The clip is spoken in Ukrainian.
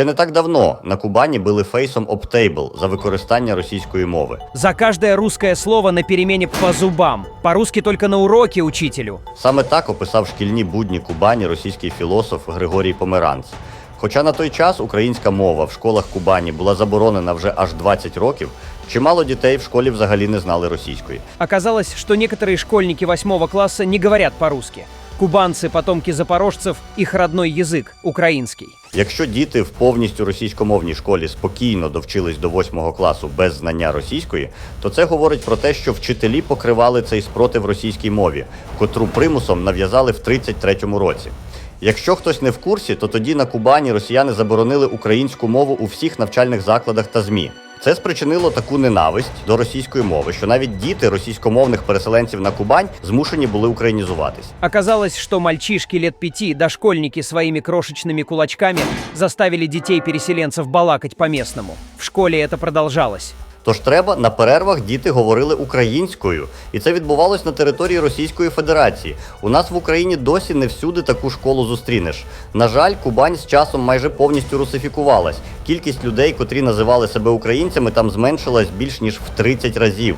Ще не так давно на Кубані били фейсом об тейбл за використання російської мови. За каждое русское слово на перемене по зубам. По-русски только на уроке учителю. Саме так описав шкільні будні Кубані російський філософ Григорій Померанц. Хоча на той час українська мова в школах Кубані була заборонена вже аж 20 років, чимало дітей в школі взагалі не знали російської. Оказалось, что некоторые школьники восьмого класса не говорят по-русски. Кубанцы, потомки запорожцев, их родной язык – украинский. Якщо діти в повністю російськомовній школі спокійно довчились до 8 класу без знання російської, то це говорить про те, що вчителі покривали цей спротив російській мові, котру примусом нав'язали в 33-му році. Якщо хтось не в курсі, то тоді на Кубані росіяни заборонили українську мову у всіх навчальних закладах та ЗМІ. Це спричинило таку ненависть до російської мови, що навіть діти російськомовних переселенців на Кубань змушені були українізуватись. Оказалось, что мальчишки лет пяти, дошкольники своими крошечными кулачками заставили детей-переселенцев балакать по-местному. В школе это продолжалось. Тож треба на перервах діти говорили українською, і це відбувалось на території Російської Федерації. У нас в Україні досі не всюди таку школу зустрінеш. На жаль, Кубань з часом майже повністю русифікувалась. Кількість людей, котрі називали себе українцями, там зменшилась більш ніж в 30 разів.